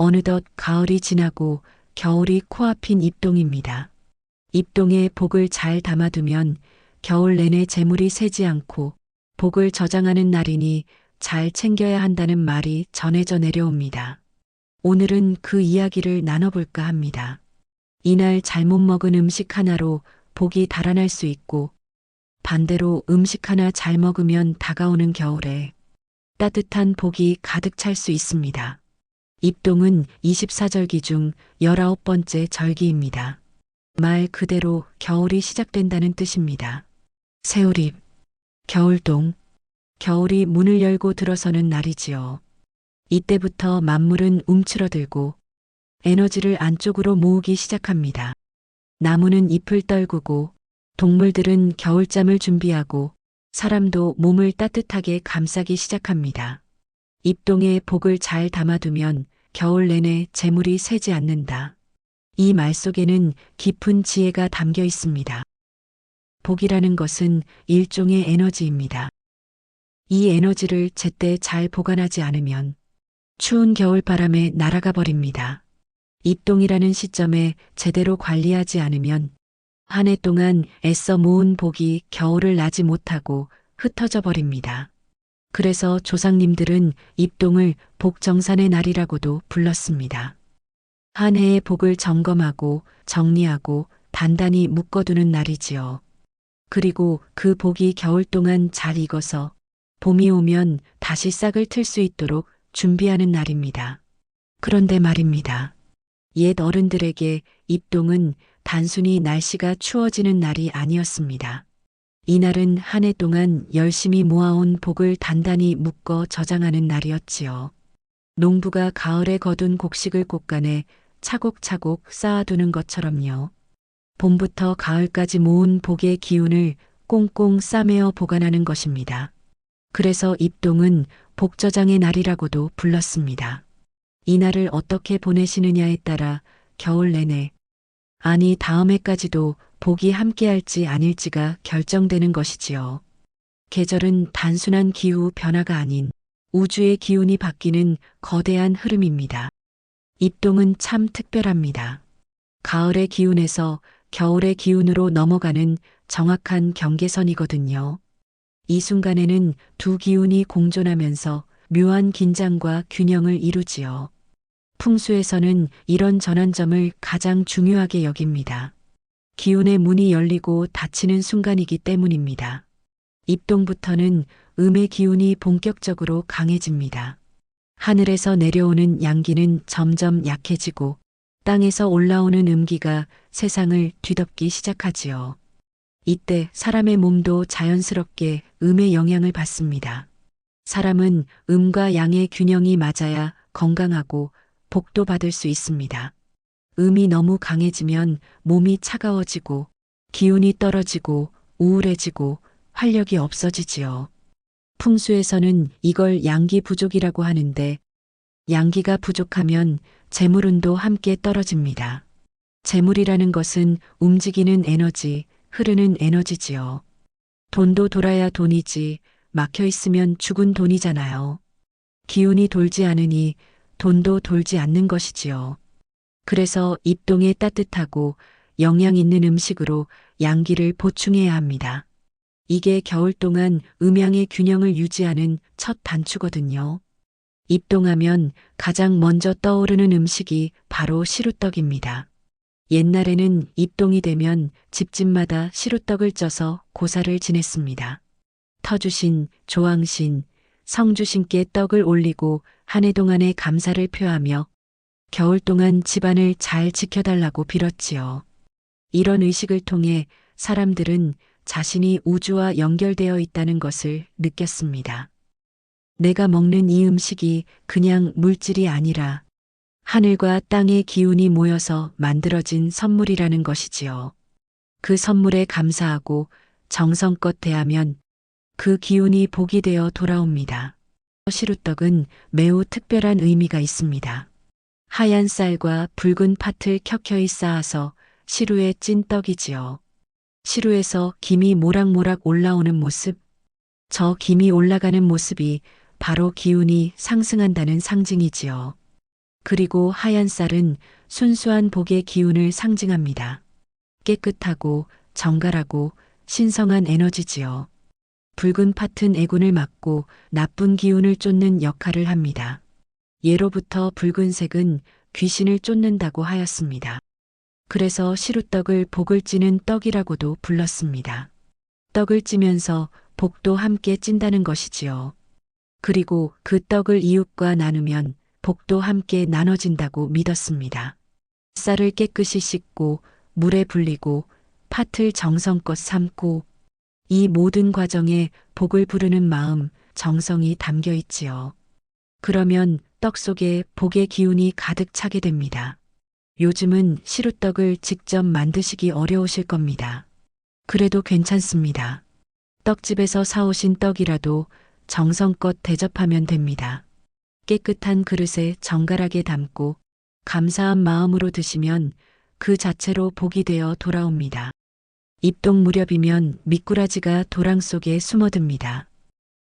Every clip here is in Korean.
어느덧 가을이 지나고 겨울이 코앞인 입동입니다. 입동에 복을 잘 담아두면 겨울 내내 재물이 새지 않고 복을 저장하는 날이니 잘 챙겨야 한다는 말이 전해져 내려옵니다. 오늘은 그 이야기를 나눠볼까 합니다. 이날 잘못 먹은 음식 하나로 복이 달아날 수 있고 반대로 음식 하나 잘 먹으면 다가오는 겨울에 따뜻한 복이 가득 찰 수 있습니다. 입동은 24절기 중 19번째 절기입니다. 말 그대로 겨울이 시작된다는 뜻입니다. 새우립, 겨울동, 겨울이 문을 열고 들어서는 날이지요. 이때부터 만물은 움츠러들고 에너지를 안쪽으로 모으기 시작합니다. 나무는 잎을 떨구고 동물들은 겨울잠을 준비하고 사람도 몸을 따뜻하게 감싸기 시작합니다. 입동에 복을 잘 담아두면 겨울 내내 재물이 새지 않는다. 이 말 속에는 깊은 지혜가 담겨 있습니다. 복이라는 것은 일종의 에너지입니다. 이 에너지를 제때 잘 보관하지 않으면 추운 겨울 바람에 날아가 버립니다. 입동이라는 시점에 제대로 관리하지 않으면 한 해 동안 애써 모은 복이 겨울을 나지 못하고 흩어져 버립니다. 그래서 조상님들은 입동을 복정산의 날이라고도 불렀습니다. 한 해의 복을 점검하고 정리하고 단단히 묶어두는 날이지요. 그리고 그 복이 겨울 동안 잘 익어서 봄이 오면 다시 싹을 틀 수 있도록 준비하는 날입니다. 그런데 말입니다. 옛 어른들에게 입동은 단순히 날씨가 추워지는 날이 아니었습니다. 이날은 한 해 동안 열심히 모아온 복을 단단히 묶어 저장하는 날이었지요. 농부가 가을에 거둔 곡식을 곳간에 차곡차곡 쌓아두는 것처럼요. 봄부터 가을까지 모은 복의 기운을 꽁꽁 싸매어 보관하는 것입니다. 그래서 입동은 복저장의 날이라고도 불렀습니다. 이 날을 어떻게 보내시느냐에 따라 겨울 내내, 아니 다음 해까지도 복이 함께할지 아닐지가 결정되는 것이지요. 계절은 단순한 기후 변화가 아닌 우주의 기운이 바뀌는 거대한 흐름입니다. 입동은 참 특별합니다. 가을의 기운에서 겨울의 기운으로 넘어가는 정확한 경계선이거든요. 이 순간에는 두 기운이 공존하면서 묘한 긴장과 균형을 이루지요. 풍수에서는 이런 전환점을 가장 중요하게 여깁니다. 기운의 문이 열리고 닫히는 순간이기 때문입니다. 입동부터는 음의 기운이 본격적으로 강해집니다. 하늘에서 내려오는 양기는 점점 약해지고 땅에서 올라오는 음기가 세상을 뒤덮기 시작하지요. 이때 사람의 몸도 자연스럽게 음의 영향을 받습니다. 사람은 음과 양의 균형이 맞아야 건강하고 복도 받을 수 있습니다. 음이 너무 강해지면 몸이 차가워지고 기운이 떨어지고 우울해지고 활력이 없어지지요. 풍수에서는 이걸 양기 부족이라고 하는데 양기가 부족하면 재물운도 함께 떨어집니다. 재물이라는 것은 움직이는 에너지, 흐르는 에너지지요. 돈도 돌아야 돈이지 막혀 있으면 죽은 돈이잖아요. 기운이 돌지 않으니 돈도 돌지 않는 것이지요. 그래서 입동에 따뜻하고 영양 있는 음식으로 양기를 보충해야 합니다. 이게 겨울 동안 음양의 균형을 유지하는 첫 단추거든요. 입동하면 가장 먼저 떠오르는 음식이 바로 시루떡입니다. 옛날에는 입동이 되면 집집마다 시루떡을 쪄서 고사를 지냈습니다. 터주신, 조왕신, 성주신께 떡을 올리고 한 해 동안의 감사를 표하며 겨울 동안 집안을 잘 지켜달라고 빌었지요. 이런 의식을 통해 사람들은 자신이 우주와 연결되어 있다는 것을 느꼈습니다. 내가 먹는 이 음식이 그냥 물질이 아니라 하늘과 땅의 기운이 모여서 만들어진 선물이라는 것이지요. 그 선물에 감사하고 정성껏 대하면 그 기운이 복이 되어 돌아옵니다. 시루떡은 매우 특별한 의미가 있습니다. 하얀 쌀과 붉은 팥을 켜켜이 쌓아서 시루에 찐 떡이지요. 시루에서 김이 모락모락 올라오는 모습, 저 김이 올라가는 모습이 바로 기운이 상승한다는 상징이지요. 그리고 하얀 쌀은 순수한 복의 기운을 상징합니다. 깨끗하고 정갈하고 신성한 에너지지요. 붉은 팥은 애군을 막고 나쁜 기운을 쫓는 역할을 합니다. 예로부터 붉은색은 귀신을 쫓는다고 하였습니다. 그래서 시루떡을 복을 찌는 떡이라고도 불렀습니다. 떡을 찌면서 복도 함께 찐다는 것이지요. 그리고 그 떡을 이웃과 나누면 복도 함께 나눠진다고 믿었습니다. 쌀을 깨끗이 씻고 물에 불리고 팥을 정성껏 삶고 이 모든 과정에 복을 부르는 마음, 정성이 담겨 있지요. 그러면 떡 속에 복의 기운이 가득 차게 됩니다. 요즘은 시루떡을 직접 만드시기 어려우실 겁니다. 그래도 괜찮습니다. 떡집에서 사오신 떡이라도 정성껏 대접하면 됩니다. 깨끗한 그릇에 정갈하게 담고 감사한 마음으로 드시면 그 자체로 복이 되어 돌아옵니다. 입동 무렵이면 미꾸라지가 도랑 속에 숨어듭니다.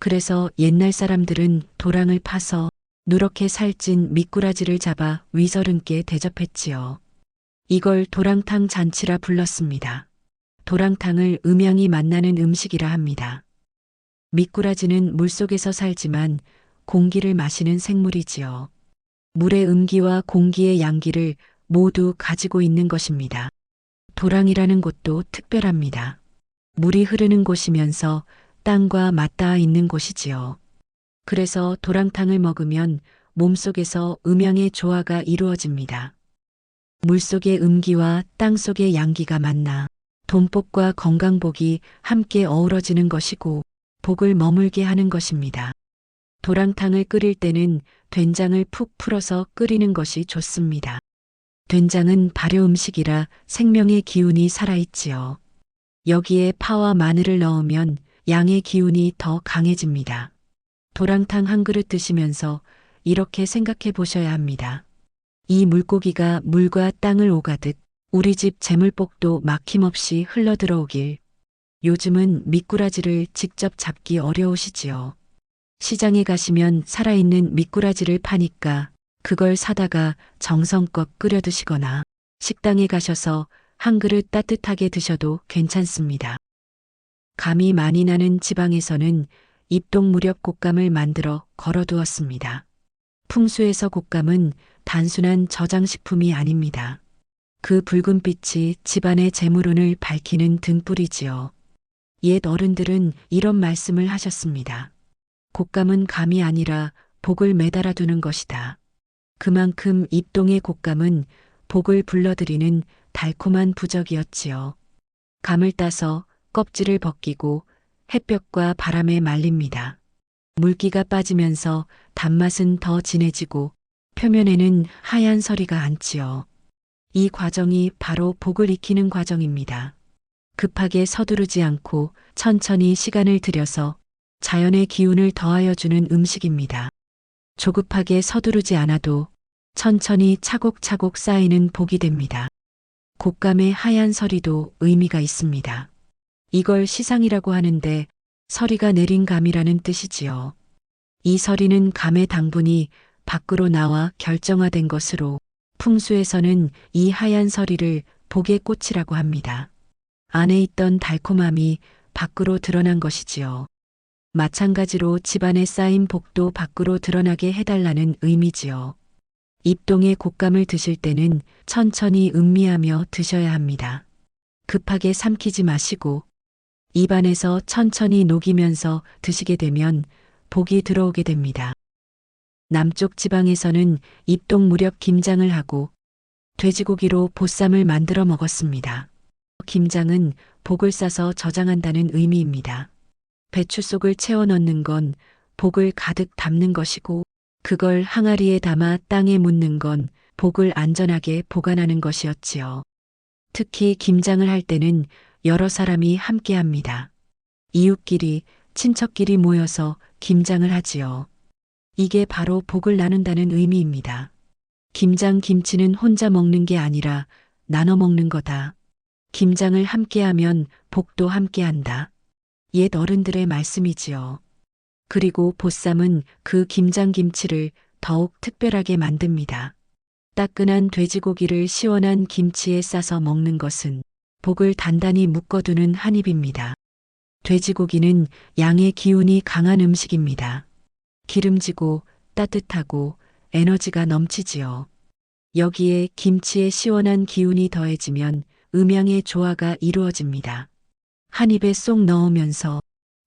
그래서 옛날 사람들은 도랑을 파서 누렇게 살찐 미꾸라지를 잡아 위서른께 대접했지요. 이걸 도랑탕 잔치라 불렀습니다. 도랑탕을 음양이 만나는 음식이라 합니다. 미꾸라지는 물속에서 살지만 공기를 마시는 생물이지요. 물의 음기와 공기의 양기를 모두 가지고 있는 것입니다. 도랑이라는 곳도 특별합니다. 물이 흐르는 곳이면서 땅과 맞닿아 있는 곳이지요. 그래서 도랑탕을 먹으면 몸속에서 음양의 조화가 이루어집니다. 물속의 음기와 땅 속의 양기가 만나 돈복과 건강복이 함께 어우러지는 것이고 복을 머물게 하는 것입니다. 도랑탕을 끓일 때는 된장을 푹 풀어서 끓이는 것이 좋습니다. 된장은 발효 음식이라 생명의 기운이 살아있지요. 여기에 파와 마늘을 넣으면 양의 기운이 더 강해집니다. 도랑탕 한 그릇 드시면서 이렇게 생각해 보셔야 합니다. 이 물고기가 물과 땅을 오가듯 우리 집 재물복도 막힘없이 흘러 들어오길. 요즘은 미꾸라지를 직접 잡기 어려우시지요. 시장에 가시면 살아있는 미꾸라지를 파니까 그걸 사다가 정성껏 끓여 드시거나 식당에 가셔서 한 그릇 따뜻하게 드셔도 괜찮습니다. 감이 많이 나는 지방에서는 입동 무렵 곶감을 만들어 걸어두었습니다. 풍수에서 곶감은 단순한 저장식품이 아닙니다. 그 붉은 빛이 집안의 재물운을 밝히는 등불이지요. 옛 어른들은 이런 말씀을 하셨습니다. 곶감은 감이 아니라 복을 매달아 두는 것이다. 그만큼 입동의 곶감은 복을 불러들이는 달콤한 부적이었지요. 감을 따서 껍질을 벗기고 햇볕과 바람에 말립니다. 물기가 빠지면서 단맛은 더 진해지고 표면에는 하얀 서리가 앉지요. 이 과정이 바로 복을 익히는 과정입니다. 급하게 서두르지 않고 천천히 시간을 들여서 자연의 기운을 더하여 주는 음식입니다. 조급하게 서두르지 않아도 천천히 차곡차곡 쌓이는 복이 됩니다. 곶감의 하얀 서리도 의미가 있습니다. 이걸 시상이라고 하는데 서리가 내린 감이라는 뜻이지요. 이 서리는 감의 당분이 밖으로 나와 결정화된 것으로 풍수에서는 이 하얀 서리를 복의 꽃이라고 합니다. 안에 있던 달콤함이 밖으로 드러난 것이지요. 마찬가지로 집안에 쌓인 복도 밖으로 드러나게 해달라는 의미지요. 입동의 곶감을 드실 때는 천천히 음미하며 드셔야 합니다. 급하게 삼키지 마시고 입안에서 천천히 녹이면서 드시게 되면 복이 들어오게 됩니다. 남쪽 지방에서는 입동 무렵 김장을 하고 돼지고기로 보쌈을 만들어 먹었습니다. 김장은 복을 싸서 저장한다는 의미입니다. 배추 속을 채워 넣는 건 복을 가득 담는 것이고 그걸 항아리에 담아 땅에 묻는 건 복을 안전하게 보관하는 것이었지요. 특히 김장을 할 때는 여러 사람이 함께 합니다. 이웃끼리, 친척끼리 모여서 김장을 하지요. 이게 바로 복을 나눈다는 의미입니다. 김장 김치는 혼자 먹는 게 아니라 나눠 먹는 거다. 김장을 함께 하면 복도 함께 한다. 옛 어른들의 말씀이지요. 그리고 보쌈은 그 김장 김치를 더욱 특별하게 만듭니다. 따끈한 돼지고기를 시원한 김치에 싸서 먹는 것은 복을 단단히 묶어두는 한 입입니다. 돼지고기는 양의 기운이 강한 음식입니다. 기름지고 따뜻하고 에너지가 넘치지요. 여기에 김치의 시원한 기운이 더해지면 음양의 조화가 이루어집니다. 한 입에 쏙 넣으면서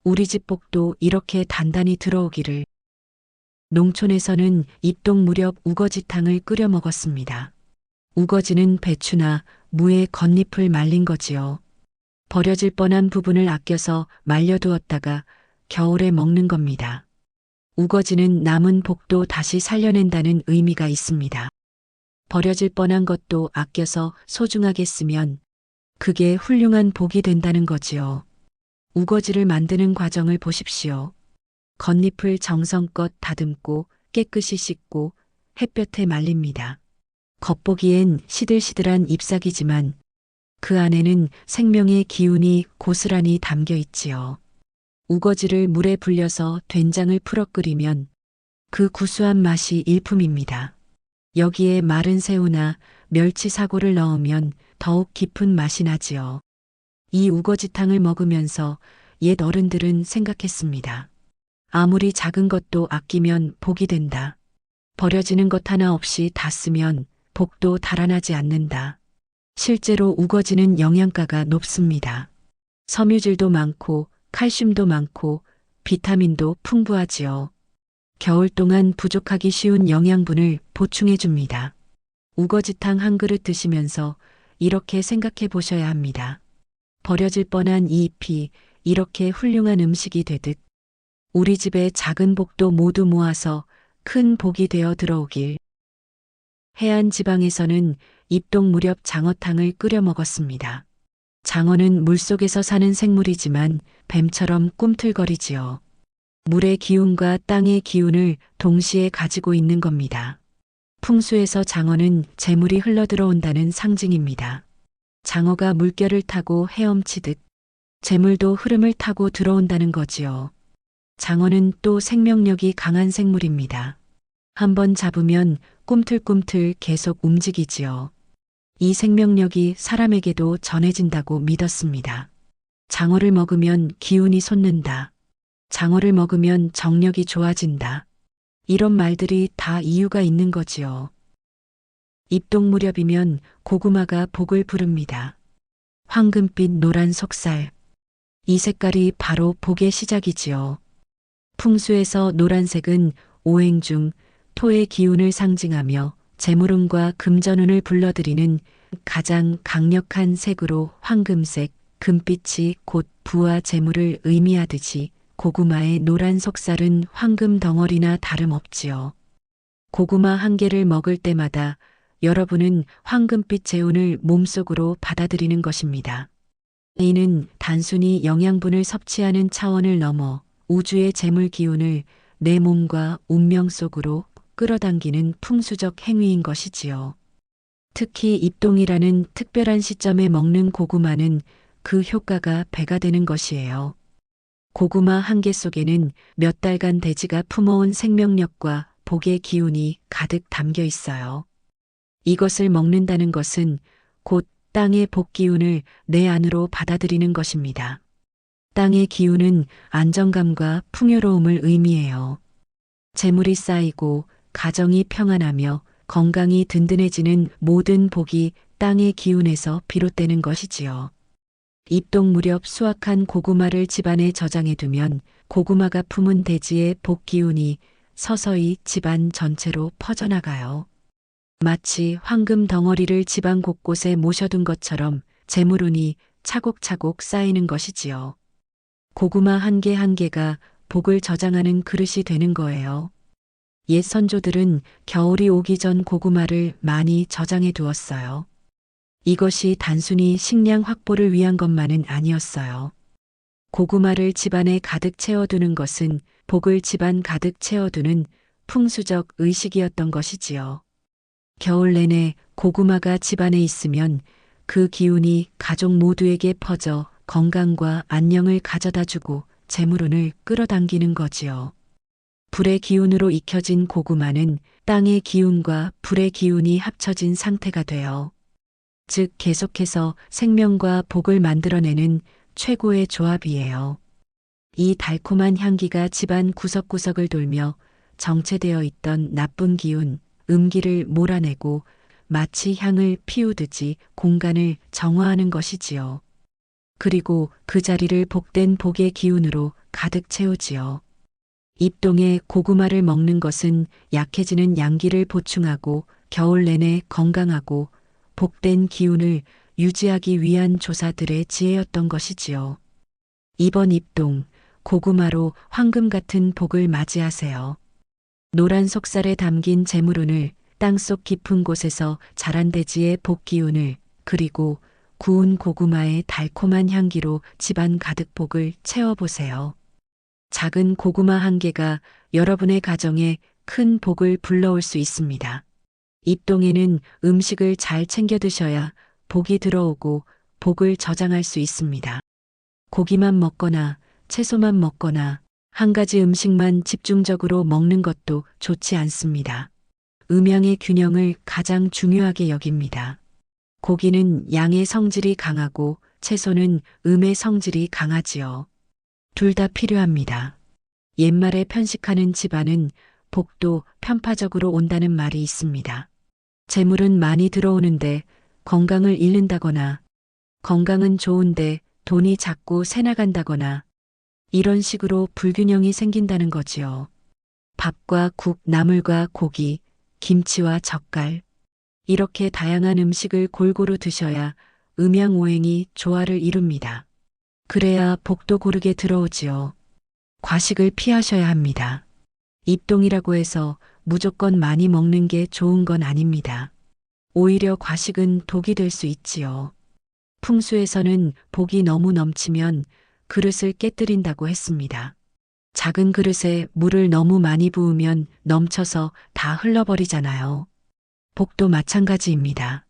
우리 집 복도 이렇게 단단히 들어오기를 농촌에서는 입동 무렵 우거지탕을 끓여 먹었습니다. 우거지는 배추나 무의 겉잎을 말린 거지요. 버려질 뻔한 부분을 아껴서 말려두었다가 겨울에 먹는 겁니다. 우거지는 남은 복도 다시 살려낸다는 의미가 있습니다. 버려질 뻔한 것도 아껴서 소중하게 쓰면 그게 훌륭한 복이 된다는 거지요. 우거지를 만드는 과정을 보십시오. 겉잎을 정성껏 다듬고 깨끗이 씻고 햇볕에 말립니다. 겉보기엔 시들시들한 잎사귀지만 그 안에는 생명의 기운이 고스란히 담겨 있지요. 우거지를 물에 불려서 된장을 풀어 끓이면 그 구수한 맛이 일품입니다. 여기에 마른 새우나 멸치 사고를 넣으면 더욱 깊은 맛이 나지요. 이 우거지탕을 먹으면서 옛 어른들은 생각했습니다. 아무리 작은 것도 아끼면 복이 된다. 버려지는 것 하나 없이 다 쓰면 복도 달아나지 않는다. 실제로 우거지는 영양가가 높습니다. 섬유질도 많고 칼슘도 많고 비타민도 풍부하지요. 겨울 동안 부족하기 쉬운 영양분을 보충해 줍니다. 우거지탕 한 그릇 드시면서 이렇게 생각해 보셔야 합니다. 버려질 뻔한 이 잎이 이렇게 훌륭한 음식이 되듯 우리 집의 작은 복도 모두 모아서 큰 복이 되어 들어오길. 해안 지방에서는 입동 무렵 장어탕을 끓여 먹었습니다. 장어는 물속에서 사는 생물이지만 뱀처럼 꿈틀거리지요. 물의 기운과 땅의 기운을 동시에 가지고 있는 겁니다. 풍수에서 장어는 재물이 흘러들어온다는 상징입니다. 장어가 물결을 타고 헤엄치듯 재물도 흐름을 타고 들어온다는 거지요. 장어는 또 생명력이 강한 생물입니다. 한번 잡으면 꿈틀꿈틀 계속 움직이지요. 이 생명력이 사람에게도 전해진다고 믿었습니다. 장어를 먹으면 기운이 솟는다. 장어를 먹으면 정력이 좋아진다. 이런 말들이 다 이유가 있는 거지요. 입동 무렵이면 고구마가 복을 부릅니다. 황금빛 노란 속살. 이 색깔이 바로 복의 시작이지요. 풍수에서 노란색은 오행 중 토의 기운을 상징하며 재물운과 금전운을 불러들이는 가장 강력한 색으로 황금색, 금빛이 곧 부와 재물을 의미하듯이 고구마의 노란 속살은 황금 덩어리나 다름없지요. 고구마 한 개를 먹을 때마다 여러분은 황금빛 재운을 몸속으로 받아들이는 것입니다. 이는 단순히 영양분을 섭취하는 차원을 넘어 우주의 재물 기운을 내 몸과 운명 속으로 끌어당기는 풍수적 행위인 것이지요. 특히 입동이라는 특별한 시점에 먹는 고구마는 그 효과가 배가 되는 것이에요. 고구마 한 개 속에는 몇 달간 돼지가 품어온 생명력과 복의 기운이 가득 담겨 있어요. 이것을 먹는다는 것은 곧 땅의 복 기운을 내 안으로 받아들이는 것입니다. 땅의 기운은 안정감과 풍요로움을 의미해요. 재물이 쌓이고 가정이 평안하며 건강이 든든해지는 모든 복이 땅의 기운에서 비롯되는 것이지요. 입동 무렵 수확한 고구마를 집안에 저장해 두면 고구마가 품은 대지의 복 기운이 서서히 집안 전체로 퍼져나가요. 마치 황금 덩어리를 집안 곳곳에 모셔둔 것처럼 재물운이 차곡차곡 쌓이는 것이지요. 고구마 한 개한 개가 복을 저장하는 그릇이 되는 거예요. 옛 선조들은 겨울이 오기 전 고구마를 많이 저장해 두었어요. 이것이 단순히 식량 확보를 위한 것만은 아니었어요. 고구마를 집안에 가득 채워두는 것은 복을 집안 가득 채워두는 풍수적 의식이었던 것이지요. 겨울 내내 고구마가 집안에 있으면 그 기운이 가족 모두에게 퍼져 건강과 안녕을 가져다 주고 재물운을 끌어당기는 거지요. 불의 기운으로 익혀진 고구마는 땅의 기운과 불의 기운이 합쳐진 상태가 되어 즉 계속해서 생명과 복을 만들어내는 최고의 조합이에요. 이 달콤한 향기가 집안 구석구석을 돌며 정체되어 있던 나쁜 기운, 음기를 몰아내고 마치 향을 피우듯이 공간을 정화하는 것이지요. 그리고 그 자리를 복된 복의 기운으로 가득 채우지요. 입동에 고구마를 먹는 것은 약해지는 양기를 보충하고 겨울 내내 건강하고 복된 기운을 유지하기 위한 조사들의 지혜였던 것이지요. 이번 입동, 고구마로 황금 같은 복을 맞이하세요. 노란 속살에 담긴 재물운을 땅속 깊은 곳에서 자란 대지의 복기운을 그리고 구운 고구마의 달콤한 향기로 집안 가득 복을 채워보세요. 작은 고구마 한 개가 여러분의 가정에 큰 복을 불러올 수 있습니다. 입동에는 음식을 잘 챙겨 드셔야 복이 들어오고 복을 저장할 수 있습니다. 고기만 먹거나 채소만 먹거나 한 가지 음식만 집중적으로 먹는 것도 좋지 않습니다. 음양의 균형을 가장 중요하게 여깁니다. 고기는 양의 성질이 강하고 채소는 음의 성질이 강하지요. 둘 다 필요합니다. 옛말에 편식하는 집안은 복도 편파적으로 온다는 말이 있습니다. 재물은 많이 들어오는데 건강을 잃는다거나 건강은 좋은데 돈이 자꾸 새나간다거나 이런 식으로 불균형이 생긴다는 거지요. 밥과 국, 나물과 고기, 김치와 젓갈. 이렇게 다양한 음식을 골고루 드셔야 음양오행이 조화를 이룹니다. 그래야 복도 고르게 들어오지요. 과식을 피하셔야 합니다. 입동이라고 해서 무조건 많이 먹는 게 좋은 건 아닙니다. 오히려 과식은 독이 될 수 있지요. 풍수에서는 복이 너무 넘치면 그릇을 깨뜨린다고 했습니다. 작은 그릇에 물을 너무 많이 부으면 넘쳐서 다 흘러버리잖아요. 복도 마찬가지입니다.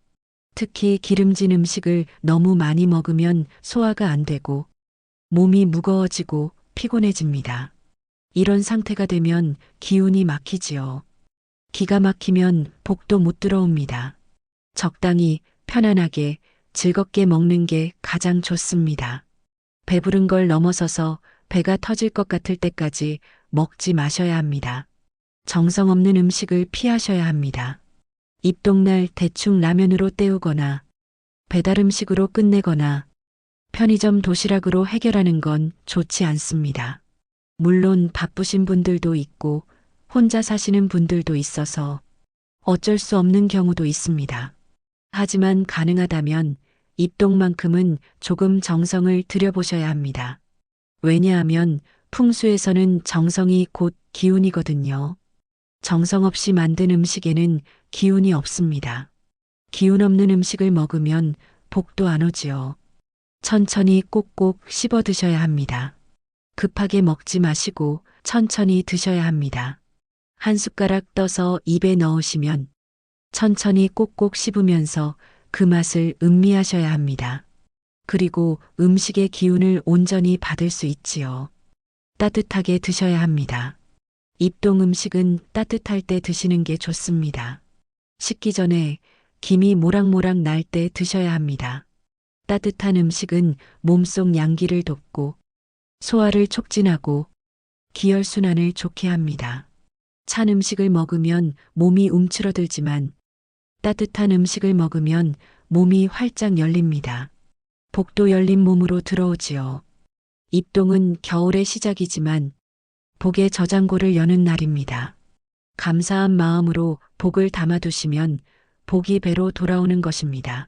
특히 기름진 음식을 너무 많이 먹으면 소화가 안 되고 몸이 무거워지고 피곤해집니다. 이런 상태가 되면 기운이 막히지요. 기가 막히면 복도 못 들어옵니다. 적당히 편안하게 즐겁게 먹는 게 가장 좋습니다. 배부른 걸 넘어서서 배가 터질 것 같을 때까지 먹지 마셔야 합니다. 정성 없는 음식을 피하셔야 합니다. 입동날 대충 라면으로 때우거나 배달 음식으로 끝내거나 편의점 도시락으로 해결하는 건 좋지 않습니다. 물론 바쁘신 분들도 있고 혼자 사시는 분들도 있어서 어쩔 수 없는 경우도 있습니다. 하지만 가능하다면 입동만큼은 조금 정성을 들여보셔야 합니다. 왜냐하면 풍수에서는 정성이 곧 기운이거든요. 정성 없이 만든 음식에는 기운이 없습니다. 기운 없는 음식을 먹으면 복도 안 오지요. 천천히 꼭꼭 씹어 드셔야 합니다. 급하게 먹지 마시고 천천히 드셔야 합니다. 한 숟가락 떠서 입에 넣으시면 천천히 꼭꼭 씹으면서 그 맛을 음미하셔야 합니다. 그리고 음식의 기운을 온전히 받을 수 있지요. 따뜻하게 드셔야 합니다. 입동 음식은 따뜻할 때 드시는 게 좋습니다. 식기 전에 김이 모락모락 날 때 드셔야 합니다. 따뜻한 음식은 몸속 양기를 돕고 소화를 촉진하고 기혈순환을 좋게 합니다. 찬 음식을 먹으면 몸이 움츠러들지만 따뜻한 음식을 먹으면 몸이 활짝 열립니다. 복도 열린 몸으로 들어오지요. 입동은 겨울의 시작이지만 복의 저장고를 여는 날입니다. 감사한 마음으로 복을 담아두시면 복이 배로 돌아오는 것입니다.